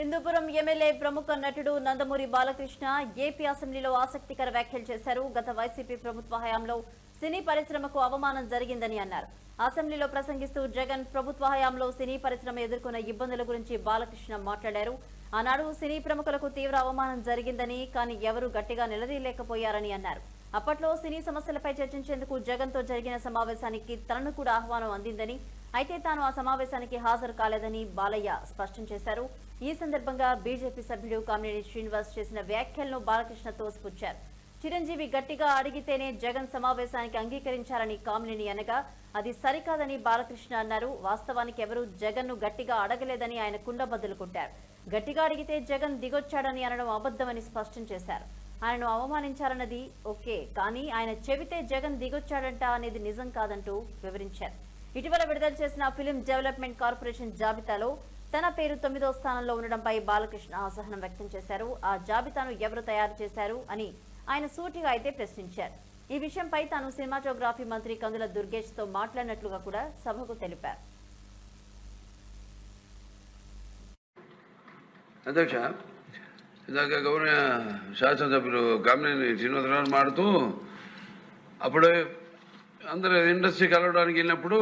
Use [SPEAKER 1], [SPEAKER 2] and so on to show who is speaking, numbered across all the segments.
[SPEAKER 1] Hindupuram MLA ప్రముఖ నటుడు Nandamuri Balakrishna AP అసెంబ్లీలో ఆసక్తికర వ్యాఖ్యలు చేశారు. గత వైసీపీ ప్రభుత్వ హయాంలో సినీ పరిశ్రమకు అవమానం జరిగిందని అన్నారు. అసెంబ్లీలో ప్రసంగిస్తూ జగన్ ప్రభుత్వ హయాంలో సినీ పరిశ్రమ ఎదుర్కొన్న ఇబ్బందుల గురించి బాలకృష్ణ మాట్లాడారు. ఆనాడు సినీ ప్రముఖులకు తీవ్ర అవమానం జరిగిందని కానీ ఎవరూ గట్టిగా నిలదీయలేకపోయారని అన్నారు. అప్పట్లో సినీ సమస్యలపై చర్చించేందుకు జగన్తో జరిగిన సమావేశానికి తనను కూడా ఆహ్వానం అందిందని అయితే తాను ఆ సమావేశానికి హాజరు కాలేదని బాలయ్య స్పష్టం చేశారు. ఈ సందర్భంగా బీజేపీ సభ్యుడు కామినేని శ్రీనివాస్ చేసిన వ్యాఖ్యలను బాలకృష్ణ తోసిపుచ్చారు చిరంజీవి గట్టిగా అడిగితేనే జగన్ సమావేశానికి అంగీకరించారని కామినేని అనగా అది సరికాదని బాలకృష్ణ అన్నారు. వాస్తవానికి ఎవరూ జగన్ను గట్టిగా అడగలేదని ఆయన కుండబద్దలు కొట్టారు. గట్టిగా అడిగితే జగన్ దిగొచ్చాడని అనడం అబద్దమని స్పష్టం చేశారు. ఆయనను అవమానించారన్నది ఓకే కానీ ఆయన చెబితే జగన్ దిగొచ్చాడంట అనేది నిజం కాదంటూ వివరించారు. ఇటీవల విడుదల చేసిన ఫిలిం డెవలప్మెంట్ కార్పొరేషన్ జాబితాలో తన పేరు తొమ్మిదో స్థానంలో ఉండడంపై బాలకృష్ణ అసహనం వ్యక్తం చేశారు. ఆ జాబితాను ఎవరు తయారు చేశారు అని ఆయన సూటిగా అయితే ప్రశ్నించారు. ఈ విషయంపై తాను సినిమాటోగ్రఫీ మంత్రి కందుల దుర్గేష్తో మాట్లాడినట్లుగా కూడా సభకు తెలిపారు.
[SPEAKER 2] అధ్యక్ష ఇందాక గౌరవ శాసనసభ్యులు కామినేని శ్రీనివాసరావు మాడుతూ అప్పుడే అందరు ఇండస్ట్రీ కలవడానికి వెళ్ళినప్పుడు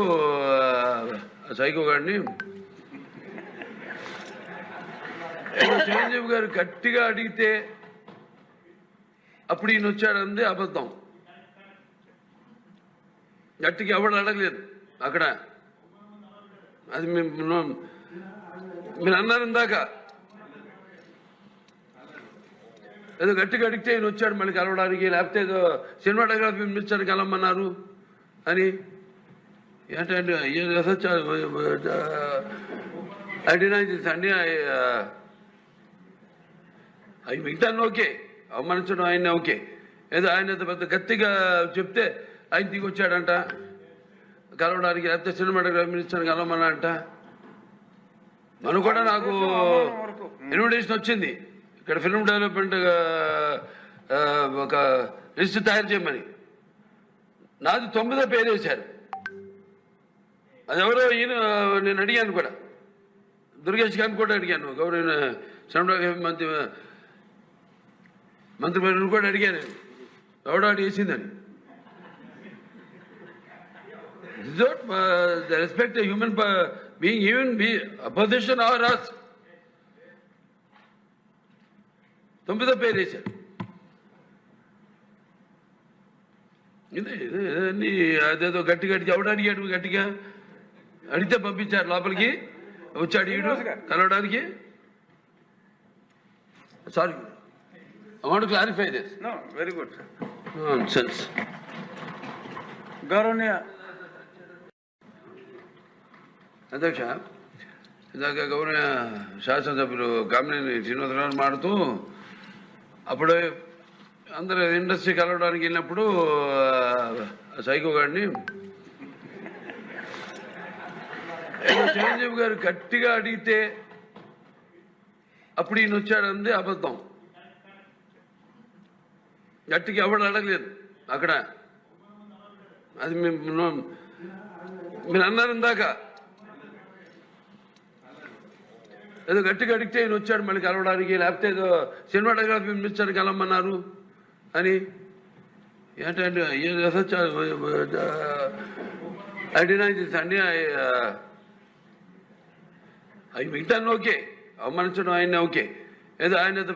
[SPEAKER 2] సైకో గారిని చిరంజీవి గారు గట్టిగా అడిగితే అప్పుడు ఈయన వచ్చాడంది అబద్ధం. గట్టిగా ఎవడు అడగలేదు అక్కడ. అది మేము మీరు అన్నారు ఇందాక. ఏదో గట్టిగా అడిగితే ఈయన వచ్చాడు మళ్ళీ కలవడానికి లేకపోతే ఏదో సినిమాటోగ్రఫీ మినిస్టర్ కలవమన్నారు. అని ఏంటంటే ఐ రసచ్చారు దిస్ అండి అవి మిగతాన్ని ఓకే అవమానించడం ఆయన ఓకే. ఏదో ఆయన పెద్ద గట్టిగా చెప్తే ఆయన దిగి కలవడానికి లేకపోతే సినిమాటోగ్రఫీ మినిస్టర్ కలవమన్నారంట మనం కూడా నాకు ఇన్విటేషన్ వచ్చింది. ఇక్కడ ఫిల్మ్ డెవలప్మెంట్ ఒక లిస్ట్ తయారు చేయమని. నాది తొమ్మిదో పేరు వేశారు అది ఎవరో ఈయన నేను అడిగాను కూడా దుర్గేష్ గారిని కూడా అడిగాను గౌరవ సినిమాటోగ్రఫీ మంత్రి మంత్రి గారిని కూడా అడిగాను ఎవడో అడిగి వేసిందని respect human being even be opposition or us తొమ్మిదో పేరు వేశారు ఇది అదేదో గట్టి గట్టి ఎవడు అడిగాడు గట్టిగా అడిగితే పంపించారు లోపలికి. వచ్చాడు ఈడు కలవడానికి. Sorry want clarify this
[SPEAKER 3] very good.
[SPEAKER 2] Sense
[SPEAKER 3] గౌరవనీయ
[SPEAKER 2] అధ్యక్ష ఇందాక గౌరవ శాసనసభ్యులు కామినేని శ్రీనివాసరావు మాడుతూ అప్పుడు అందరు ఇండస్ట్రీ కలవడానికి వెళ్ళినప్పుడు సైకో గారిని చిరంజీవి గారు గట్టిగా అడిగితే అప్పుడు ఈయన వచ్చాడంది అబద్ధం. గట్టిగా ఎవడు అడగలేదు అక్కడ. అది మేము మీరు అన్నారు ఇందాక. ఏదో గట్టిగా అడిగితే ఈయన వచ్చాడు మళ్ళీ కలవడానికి లేకపోతే ఏదో సినిమాటోగ్రఫీ మినిస్టర్ కలవమన్నారు. అని ఏంటంటే ఐ డినై దిస్ అండి అవి మిగతా ఓకే అవమానించడం ఆయన ఓకే. ఏదో ఆయన